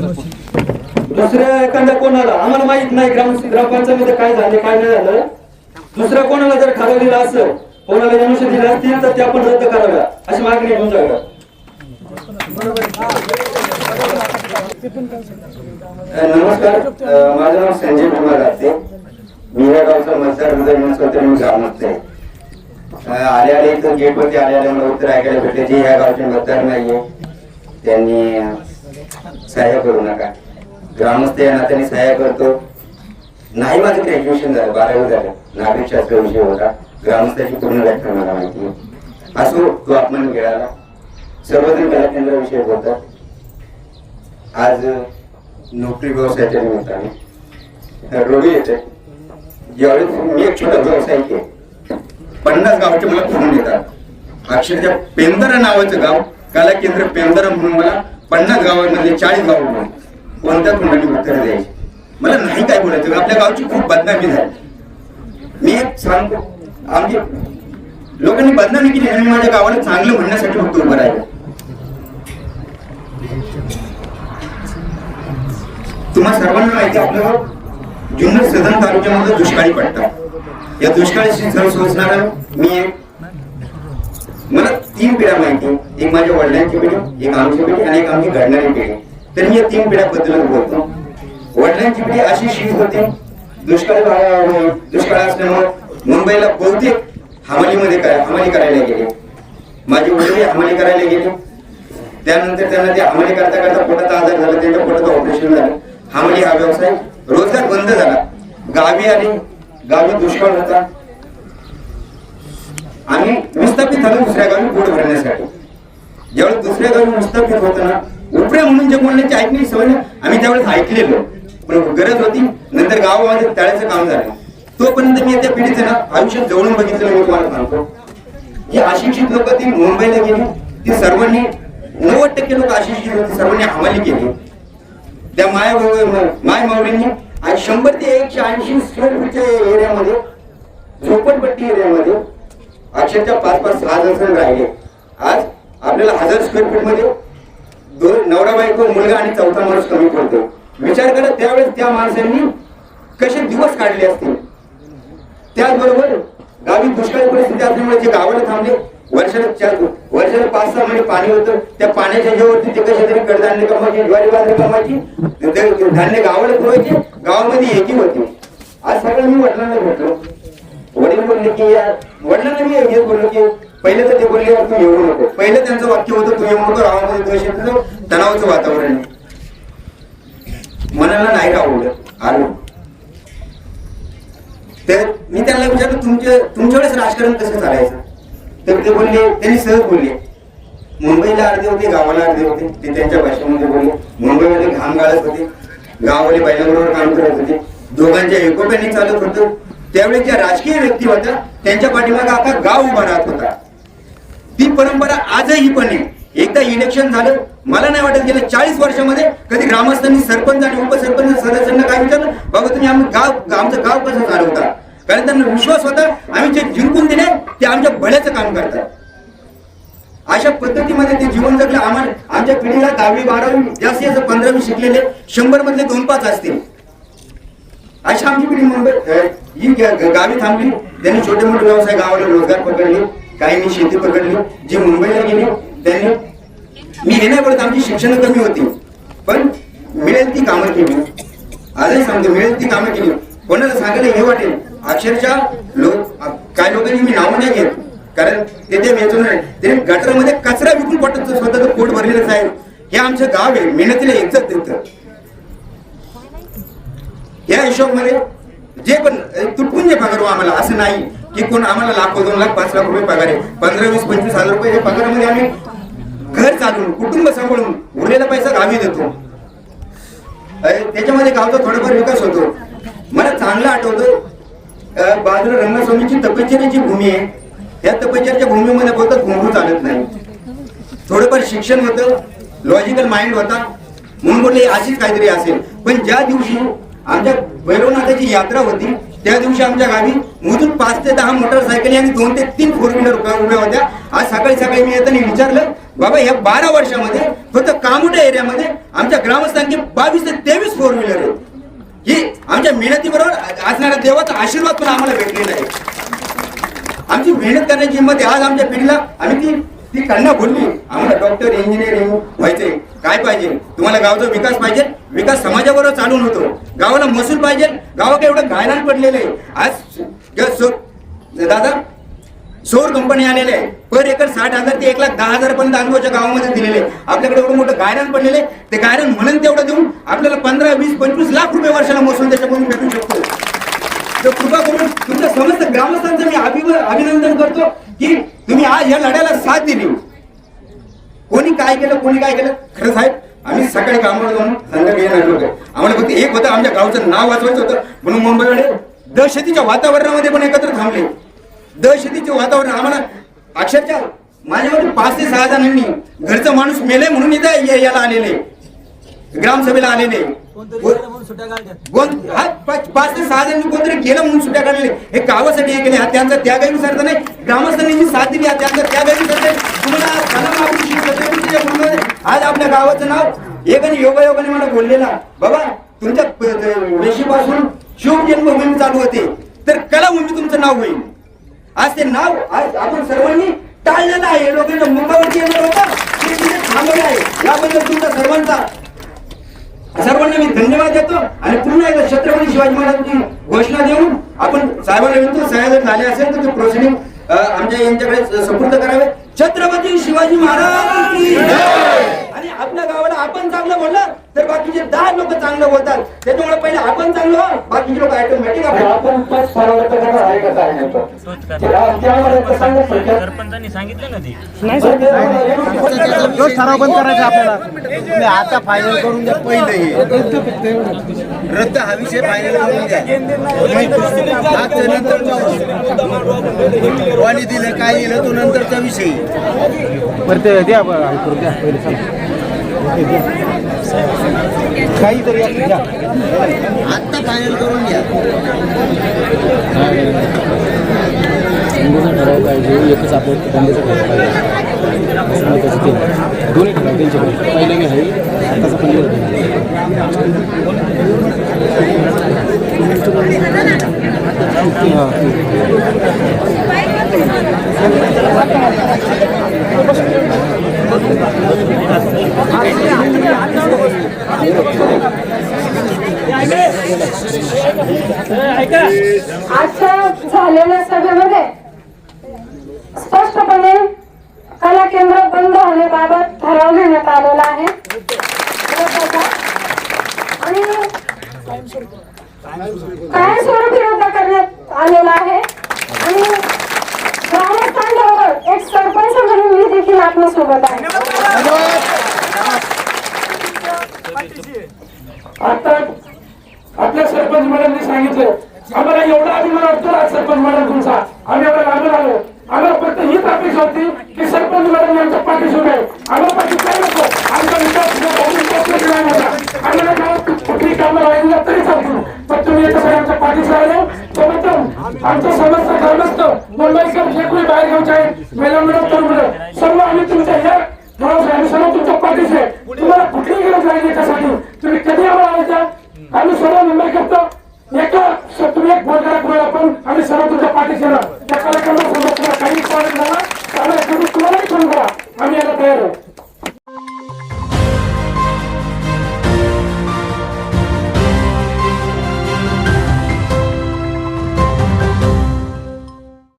दुसऱ्या एखाद्या कोणाला आम्हाला माहीत नाही ग्राम ग्रामपंचायतीमध्ये काय झाले काय नाही झालं. दुसऱ्या कोणाला जर ठरवलेलं असं कोणाला जनुष्य दिले असतील तर ते आपण रद्द कराव्या. अशी मागणी घेऊन जाऊया नमस्कार. माझं नाव संजय कुमार असते मी या गावचा मतदार हृदय म्हणून ग्रामस्थ आहे. आले आले तर गेटवरती आले आले मला उत्तर ऐकायला भेटले जे या गावचे मतदार नाहीये. त्यांनी सहाय्य करू नका. ग्रामस्थ या नात्याने सहाय्य करतो. नाही माझं ग्रॅज्युएशन झालं बारावी झालं. नागरिक शास्त्र विषय होता. ग्रामस्थाची पूर्ण व्याख्या मला माहिती आहे. असो तो अपमान मिळाला सर्वजण कला केंद्राविषयी बोलतात आज नोकरी व्यवसायाच्या निमित्ताने. रोगी येते. ज्यावेळेस मी एक छोटा व्यावसायिक आहे. पन्नास गावाचे मला फोन येतात. अक्षरशः पेंदरा नावाचं गाव कला केंद्र पेंदरा म्हणून मला पन्नास गावांमध्ये चाळीस गाव कोणत्या तोंडाने उत्तर द्यायची? मला नाही काय बोलायचं आपल्या गावची खूप बदनामी झाली. मी एक सांगतो आमची लोकांनी बदनामी केली आणि माझ्या गावाला चांगलं म्हणण्यासाठी फक्त उभं राहिलं. तुम्हा सर्वांना माहिती आहे, आपलं गाव जुन्नर सदन तालुक्यामध्ये दुष्काळी पडतात. या दुष्काळाशी झळ सोसणारा मी एक मला तीन पिढ्या माहिती एक माझ्या वडिलांची पिढी एक आमची पिढी आणि एक आमची घडणारी पिढी. तर मी या तीन पिढ्याबद्दल बोलतो. वडिलांची पिढी अशी शीत होती दुष्काळ दुष्काळ असल्यामुळे मुंबईला बहुतेक हमालीमध्ये काय हमाली करायला गेले. माझे वडील हमाली करायला गेले. त्यानंतर त्यांना ते हमाली करता करता पोटाचा आजार झाला त्यांच्या पोटाचं ऑपरेशन झालं. हमाली हा व्यवसाय रोजगार बंद झाला. गावी आली गावी दुष्काळ होता. आम्ही विस्थापित झालं दुसऱ्या गावी पोट भरण्यासाठी. ज्यावेळेस दुसऱ्या गावी विस्थापित होतो ना उपरे म्हणून जे बोलण्याची ऐकण्याची सवय आम्ही त्यावेळेस ऐकलेलो. पण गरज होती नंतर गावामध्ये तळ्याचं काम झालं. तोपर्यंत मी त्या पिढीचं ना आयुष्यात जवळून बघितलं मी तुम्हाला सांगतो. ही अशिक्षित लोक ती मुंबईला गेली ती सर्वांनी नव्वद टक्के लोक अशिक्षित होते सर्वांनी हमाली केली. त्या माया माय मावळींनी आणि शंभर ते एकशे ऐंशी स्क्वेअर फूटच्या एरियामध्ये झोपडपट्टी एरियामध्ये अक्षरशः पाच पाच सहा जण राहिले. आज आपल्याला हजार स्क्वेअर फीटमध्ये दोन नवरा बायको मुलगा आणि चौथा माणूस कमी पडतो. विचार करा त्यावेळेस त्या माणसांनी कसे दिवस काढले असतील? त्याचबरोबर गावी दुष्काळी परिस्थिती असल्यामुळे जे गावाला थांबले वर्षाला चार वर्षाला पाच सहा महिने पाणी होतं. त्या पाण्याच्या जेवरती ते कशा तरी कडधान्य कमायची ज्वारी बाजरी कमवायची धान्य गावाला पुरवायचे गावामध्ये एकी होती. आज सगळं मी वडिलांना भेटलो वडील म्हणले की यार वडिलांना मी हेच बोललो की पहिले तर ते बोलले तू येऊ नको. पहिलं त्यांचं वाक्य होतं तू येऊ नको गावामध्ये द्वेष येतो तणावाचं वातावरण आहे. मनाला नाही आवडलं आलो. तर मी त्यांना विचारलं तुमच्या तुमच्या वेळेस राजकारण कसं चालायचं? तर ते बोलले त्यांनी सहज बोलले. मुंबईला अर्धे होते गावाला अर्धे होते ते त्यांच्या भाषेमध्ये बोलले. मुंबईमध्ये घाम गाळत होते गाववाले बैलांबरोबर काम करत होते. दोघांच्या एकोप्याने चालत होतं. त्यावेळी ज्या राजकीय व्यक्ती होत्या त्यांच्या पाठीमागे आता गाव उभा राहत होता. ती परंपरा आजही पण आहे. एकदा इलेक्शन झालं मला नाही वाटत गेल्या चाळीस वर्षामध्ये कधी ग्रामस्थांनी सरपंच आणि उपसरपंच सदस्यांना काय विचारलं? बाबा तुम्ही आम्ही गाव आमचं गाव कसं चालवता? कारण त्यांना विश्वास होता आम्ही जे जिंकून दिले ते आमच्या भल्याचं काम करतात. अशा पद्धतीमध्ये ते जीवन जगलं आम्हाला आमच्या पिढीला दहावी बारावी जास्तीत जास्त पंधरावी शिकलेले शंभर मधले दोन पाच असतील. अशा आमची पिढी मुंबई ही गावी थांबली त्यांनी छोटे मोठे व्यवसाय गावाला रोजगार पकडले काहींनी शेती पकडली जी मुंबईला गेली त्यांनी मी हे नाही बोलत आमची शिक्षण कमी होती। पण मिळेल ती कामं केली आजही सांगतो मिळेल ती कामं केली कोणाला सांगायला हे वाटेल अक्षरशः लोक काही लोकांनी मी नावं नाही घेत। कारण ते ते वेचून ते गटरामध्ये कचरा विकून पटत स्वतःच पोट भरलेलंच आहे हे आमचं गाव आहे मेहनतीला इज्जत देतं. या हिशोबमध्ये जे पण तुटपून जे पगार हो आम्हाला असं नाही की कोण आम्हाला लाखो दोन लाख पाच लाख रुपये पगार आहे. पंधरा वीस पंचवीस हजार रुपये या पगारामध्ये आम्ही घर चालून कुटुंब सांभाळून उरलेला पैसा गावी देतो. त्याच्यामध्ये गावचा थोडाफार विकास होतो. मला चांगलं आठवतं बाजूला रंगस्वामीची तपश्चर्याची भूमी आहे या तपश्चर्याच्या भूमीमध्ये बोलतात घुंगरू चालत नाही. थोडंफार शिक्षण होतं लॉजिकल माइंड होता. म्हणून बोलले अशीच काहीतरी असेल. पण ज्या दिवशी आमच्या भैरवनाथाची यात्रा होती. त्या दिवशी आमच्या गावी मोजून पाच ते दहा मोटरसायकली आणि दोन ते तीन फोर व्हीलर उभ्या होत्या. आज सकाळी सकाळी मी येताना विचारलं बाबा या बारा वर्षामध्ये फक्त कामोठ्या एरियामध्ये आमच्या ग्रामस्थांची बावीस ते तेवीस फोर व्हीलर आहेत. ही आमच्या मेहनतीबरोबर असणाऱ्या देवाचा आशीर्वाद पण आम्हाला भेटलेला आहे. आमची मेहनत करण्याची हिंमत आहे. आज आमच्या पिढीला आम्ही ती ती कन्या बोलली आम्हाला डॉक्टर इंजिनियर व्हायचंय. काय पाहिजे? तुम्हाला गावचा विकास पाहिजे? विकास समाजाबरोबर चालून होतो. गावाला महसूल पाहिजे? गावाकडे एवढं गायलान पडलेलं आहे. आज दादा सौर कंपनी आलेले आहे. पर एकर साठ हजार ते एक लाख दहा हजार पर्यंत अनुभवच्या गावामध्ये दिलेले आपल्याकडे एवढं मोठं गायरान पडलेले ते गायरान म्हणून तेवढं देऊन आपल्याला पंधरा वीस पंचवीस लाख रुपये वर्षाला महसूल त्याच्यामधून भेटू शकतो. तर कृपा करून तुमच्या समस्त ग्रामस्थांचं मी अभिनंदन करतो की तुम्ही आज या लढ्याला साथ दिली. कोणी काय केलं कोणी काय केलं? खरं साहेब आम्ही सकाळी कामावर जाऊन संध्याकाळी येणार होतो आम्हाला फक्त एक होतं आमच्या गावचं नाव वाचवायचं होतं. म्हणून मुंबईकडे दहशतीच्या वातावरणामध्ये पण एकत्र थांबले. दहशतीचे वातावरण आम्हाला अक्षरशः माझ्यावर पाच ते सहा जणांनी घरचा माणूस मेले म्हणून इथं याला आलेले. ग्रामसभेला आलेले. कोण हा पाच ते सहा जणांनी कोणतरी गेलं म्हणून सुट्ट्या काढलेले हे गावासाठी हे केले हा त्यांचा त्यागानुसार नाही. ग्रामस्थांनी जी साथ दिली हा त्यांचा त्यागानुसार नाही. तुम्हाला आज आपल्या गावाचं नाव एक आणि योगायोगाने मला बोललेला बाबा तुमच्या वेशीपासून शिव जन्मभूमी चालू होते. तर कलाभूमी तुमचं नाव होईल. आज ते नाव आज आपण सर्वांनी टाळलेलं आहे. लोकांना मुंबईवरती येणार होतं. थांबवलं आहे. याबद्दल तुमचा सर्वांचा सर्वांना मी धन्यवाद देतो आणि पुन्हा एकदा छत्रपती शिवाजी महाराजांची घोषणा देऊन आपण साहेबांना विनंती साहेब जर झाले असेल तर ते प्रोसिडिंग आमच्या यांच्याकडे सुपूर्द करावे. छत्रपती शिवाजी महाराज आणि आपल्या गावाला आपण चांगलं बोललं तर बाकीचे दहा लोक चांगलं बोलतात. त्याच्यामुळे पहिले आपण चांगलं बाकीचे लोक ऑटोमॅटिक आपण सरपंचांनी सांगितलं ना ते तोच ठराव बंद करायचा आपल्याला तुम्ही आता फायनल करून द्या पहिले रद्द हा विषय फायनल करून द्या मागचं नंतर दिलं काय दिलं तो नंतरचा विषय बरं ते द्या करून द्या पहिले काहीतरी आत्ता फायनल करून द्या हिंदूचा ठराव पाहिजे एकच आपण बंदेचं ठराव पाहिजे दोन्ही ठराव त्यांच्याकडे पहिले मी आहे आताचा पण वेळ आजच्या झालेल्या सभेमध्ये स्पष्टपणे कला केंद्र बंद होण्याबाबत ठराव घेण्यात आलेला आहे. आणि कायमस्वरूपी रद्द करण्यात आलेला आहे. आणि ग्रामस्थांबरोबर एक सरपंच म्हणून मी देखील आपल्यासोबत आहे. आता आपल्या सरपंच मॅडमनी सांगितलं आम्हाला एवढा अभिमान वाटतो आज सरपंच मॅडम तुमचा आम्ही एवढा लांबून आलो आम्हाला फक्त हीच अपेक्षा होती की सरपंच मॅडम यांच्या पाठीशी उभे आहे. आम्हाला पाठी काय नको आमचा विकास विकास नाही कुठली कामं राहिली तरी सांगतो पण तुम्ही याच्यासाठी आमच्या पाठीशी राहिले समर्थन आमचं समस्त ग्रामस्थ मुंबईकर जे कोणी बाहेर घ्यायचे आहेत महिला मिळत तर मुलं सर्व आम्ही तुमच्या ह्या भरोसा तुमच्या पाठीशी आहे तुम्हाला कुठली गरज राहिली याच्यासाठी तुम्ही कधी आम्हाला आणायचा आम्ही सर्व मुंबईकरचं एका तुम्ही एक बोलणारा बोला आपण आम्ही सर्व तुमच्या पाठीशी राहू त्या कार्यक्रमात काही प्रॉब्लेम झाला त्यामुळे तुम्हालाही फोन करा